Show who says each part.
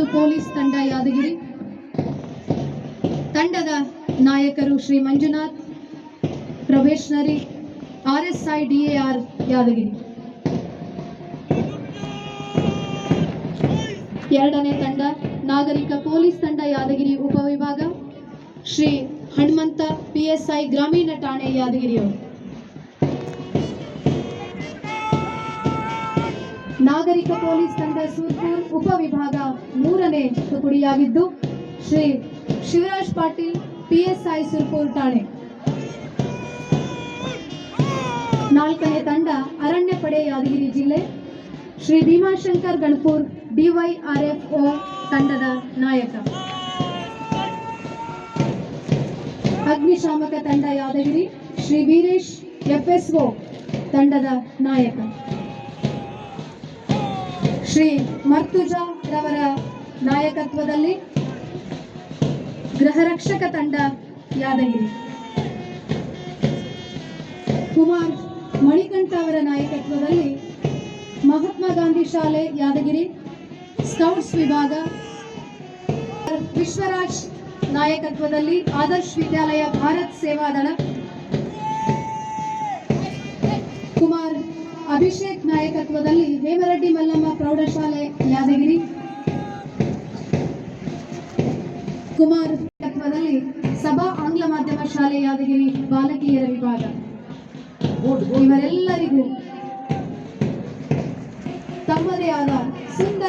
Speaker 1: ಮೀಸಲು ಪೊಲೀಸ್ ತಂಡ ಯಾದಗಿರಿ. ತಂಡದ ನಾಯಕರು Shri Manjunath probationary R S I D Yadgiri. ಎರಡನೇ ತಂಡ ನಾಗರಿಕ ಪೊಲೀಸ್ ತಂಡ ಯಾದಗಿರಿ ಉಪವಿಭಾಗ. ಶ್ರೀ ಹನುಮಂತ ಪಿಎಸ್ಐ ಗ್ರಾಮೀಣ ಠಾಣೆ ಯಾದಗಿರಿಯವರು. ನಾಗರಿಕ ಪೊಲೀಸ್ ತಂಡ ಸೂರ್ಪುರ್ ಉಪವಿಭಾಗ ಮೂರನೇ ತುಕುಡಿಯಾಗಿದ್ದು, ಶ್ರೀ ಶಿವರಾಜ್ ಪಾಟೀಲ್, ಪಿಎಸ್ಐ ಸುರ್ಪುರ್ ಠಾಣೆ. ನಾಲ್ಕನೇ ತಂಡ ಅರಣ್ಯ ಪಡೆ ಯಾದಗಿರಿ ಜಿಲ್ಲೆ, ಶ್ರೀ ಭೀಮಾಶಂಕರ್ ಗಣಪುರ್, ಡಿವೈಆರ್ಎಫ್ಒ ತಂಡದ ನಾಯಕ. ಅಗ್ನಿಶಾಮಕ ತಂಡ ಯಾದಗಿರಿ, ಶ್ರೀ ವೀರೇಶ್ ಎಫ್ಎಸ್ಒ ತಂಡದ ನಾಯಕ. ಶ್ರೀ ಮರ್ತುಜ ರವರ ನಾಯಕತ್ವದಲ್ಲಿ ಗೃಹರಕ್ಷಕ ತಂಡ ಯಾದಗಿರಿ. ಕುಮಾರ್ ಮಣಿಕಂಠ ಅವರ ನಾಯಕತ್ವದಲ್ಲಿ ಮಹಾತ್ಮ ಗಾಂಧಿ ಶಾಲೆ ಯಾದಗಿರಿ. ಸ್ಕೌಟ್ಸ್ ವಿಭಾಗ ವಿಶ್ವರಾಜ್ ನಾಯಕತ್ವದಲ್ಲಿ ಆದರ್ಶ್ ವಿದ್ಯಾಲಯ ಭಾರತ್ ಸೇವಾದಳ ಅಭಿಷೇಕ್ ನಾಯಕತ್ವದಲ್ಲಿ ಹೇಮರೆಡ್ಡಿ ಮಲ್ಲಮ್ಮ ಪ್ರೌಢಶಾಲೆ, ಯಾದಗಿರಿ. ಕುಮಾರ್ ನಾಯಕತ್ವದಲ್ಲಿ ಸಭಾ ಆಂಗ್ಲ ಮಾಧ್ಯಮ ಶಾಲೆ, ಯಾದಗಿರಿ, ಬಾಲಕಿಯರ ವಿಭಾಗ. ಇವರೆಲ್ಲರಿಗೂ ತಮ್ಮದೇ ಆದ ಸುಂದರ